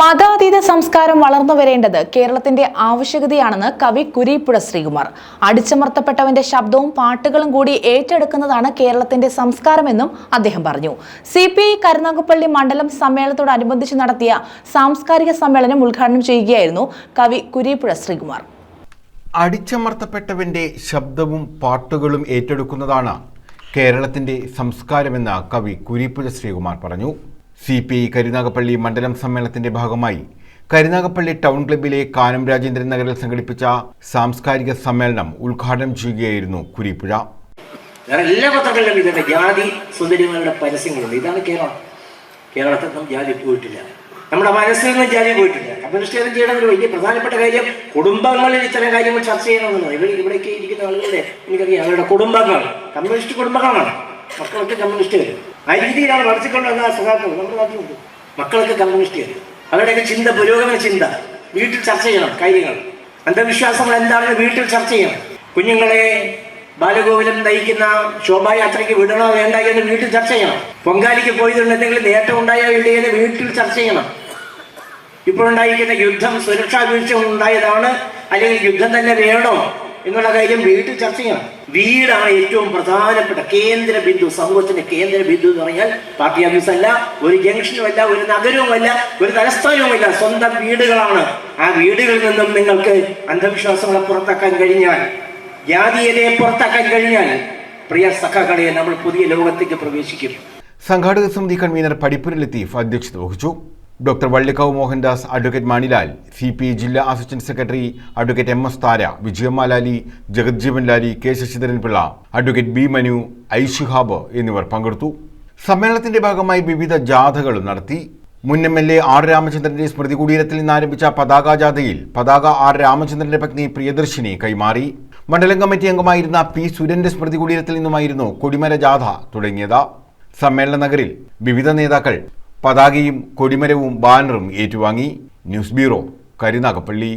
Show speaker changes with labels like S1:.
S1: മതാതീത സംസ്കാരം വളർന്നു വരേണ്ടത് കേരളത്തിന്റെ ആവശ്യകതയാണെന്ന് കവി കുരീപ്പുഴ ശ്രീകുമാർ. അടിച്ചമർത്തപ്പെട്ടവന്റെ ശബ്ദവും പാട്ടുകളും കൂടി ഏറ്റെടുക്കുന്നതാണ് കേരളത്തിന്റെ സംസ്കാരമെന്നും അദ്ദേഹം പറഞ്ഞു. സി പി ഐ കരുനാഗപ്പള്ളി മണ്ഡലം സമ്മേളനത്തോടനുബന്ധിച്ച് നടത്തിയ സാംസ്കാരിക സമ്മേളനം ഉദ്ഘാടനം ചെയ്യുകയായിരുന്നു കവി കുരീപ്പുഴ ശ്രീകുമാർ.
S2: അടിച്ചമർത്തപ്പെട്ടവന്റെ ശബ്ദവും പാട്ടുകളും ഏറ്റെടുക്കുന്നതാണ് കേരളത്തിന്റെ സംസ്കാരമെന്ന് കവി കുരീപ്പുഴ ശ്രീകുമാർ പറഞ്ഞു. സി പി ഐ കരുനാഗപ്പള്ളി മണ്ഡലം സമ്മേളനത്തിന്റെ ഭാഗമായി കരുനാഗപ്പള്ളി ടൗൺ ക്ലബ്ബിലെ കാനം രാജേന്ദ്രൻ നഗറിൽ സംഘടിപ്പിച്ച സാംസ്കാരിക സമ്മേളനം ഉദ്ഘാടനം ചെയ്യുകയായിരുന്നു കുരിപ്പുഴ.
S3: എല്ലാ പത്രങ്ങളിലും ഇതിന്റെ ജാതി സുന്ദരിമാരുടെ പരസ്യങ്ങളുണ്ട്. ഇതാണ് കേരളം. കേരളത്തിൽ നിന്നും ജാതി പോയിട്ടില്ല. നമ്മുടെ മനസ്സിൽ നിന്നും ജാതി പോയിട്ടില്ല. കമ്മ്യൂണിസ്റ്റ് ചെയ്യണം ഒരു വലിയ പ്രധാനപ്പെട്ട കാര്യം കുടുംബങ്ങളിൽ ഇത്തരം കാര്യങ്ങൾ ചർച്ച ചെയ്യണമെന്നുള്ളത് ഇവിടെ ഇവിടേക്ക് ഇരിക്കുന്ന ആളുകളുടെ എനിക്കറിയാം. അവരുടെ കുടുംബങ്ങൾ കമ്മ്യൂണിസ്റ്റ് കുടുംബങ്ങളാണ്. മക്കൾക്ക് കമ്മ്യൂണിസ്റ്റുകാർ ആ രീതിയിലാണ് വളർത്തിക്കൊണ്ട് വന്ന സഹാക്കൾ നമ്മുടെ നാട്ടിലുണ്ട് മക്കൾക്ക് കമ്മ്യൂണിസ്റ്റുകാർ അവരുടെയൊക്കെ ചിന്ത പുരോഗമന ചിന്ത. വീട്ടിൽ ചർച്ച ചെയ്യണം കാര്യങ്ങൾ. അന്ധവിശ്വാസങ്ങൾ എന്താണെന്ന് വീട്ടിൽ ചർച്ച ചെയ്യണം. കുഞ്ഞുങ്ങളെ ബാലഗോകുലം നയിക്കുന്ന ശോഭായാത്രയ്ക്ക് വിടണോ വേണ്ട എന്ന് വീട്ടിൽ ചർച്ച ചെയ്യണം. പൊങ്കാലിക്ക് പോയതുകൊണ്ട് എന്തെങ്കിലും നേട്ടം ഉണ്ടായോ ഇല്ലേ എന്ന് വീട്ടിൽ ചർച്ച ചെയ്യണം. ഇപ്പോഴുണ്ടായിരിക്കുന്ന യുദ്ധം സുരക്ഷാ വീഴ്ച ഉണ്ടായതാണ് അല്ലെങ്കിൽ യുദ്ധം തന്നെ വേണോ? എന്നുള്ള കാര്യം വീട്ടിൽ ചർച്ച ചെയ്യണം. വീടാണ് ഏറ്റവും പ്രധാനപ്പെട്ട കേന്ദ്ര ബിന്ദു സമൂഹത്തിന്റെ കേന്ദ്ര ബിന്ദു എന്ന് പറഞ്ഞാൽ പാർട്ടി ഓഫീസ് അല്ല ഒരു ജംഗ്ഷനും അല്ല ഒരു നഗരവുമല്ല ഒരു തലസ്ഥാനവുമല്ല സ്വന്തം വീടുകളാണ്. ആ വീടുകളിൽ നിന്നും നിങ്ങൾക്ക് അന്ധവിശ്വാസങ്ങളെ പുറത്താക്കാൻ കഴിഞ്ഞാൽ ജാതീയതയെ പുറത്താക്കാൻ കഴിഞ്ഞാൽ പ്രിയ സഖാക്കളെ നമ്മൾ പുതിയ ലോകത്തേക്ക് പ്രവേശിക്കും.
S2: സംഘാടക സമിതി കൺവീനർ പടിപ്പുരിലെത്തി അധ്യക്ഷത വഹിച്ചു. Doctor Vallikkavu Mohandas advocate Manilal C P ജില്ലാ assistant secretary advocate M S Thara Vijayamma Lali Jagajjeevan Lali K Sasidharan Pillai advocate B Manu I Shihab എന്നിവർ പങ്കെടുത്തു. സമ്മേളനത്തിന്റെ ഭാഗമായി വിവിധ ജാഥകളും നടത്തി. മുൻ എം എൽ എ ആർ രാമചന്ദ്രന്റെ സ്മൃതി കുടീരത്തിൽ നിന്ന് ആരംഭിച്ച പതാക ജാഥയിൽ പതാക ആർ രാമചന്ദ്രന്റെ പത്നി പ്രിയദർശിനി കൈമാറി. മണ്ഡലം കമ്മിറ്റി അംഗമായിരുന്ന പി സുരന്റെ സ്മൃതി കുടീരത്തിൽ നിന്നുമായിരുന്നു കൊടിമര ജാഥ തുടങ്ങിയത്. സമ്മേളന നഗരിൽ വിവിധ നേതാക്കൾ പതാകയും കൊടിമരവും ബാനറും ഏറ്റുവാങ്ങി ന്യൂസ് ബ്യൂറോ കരുനാഗപ്പള്ളി.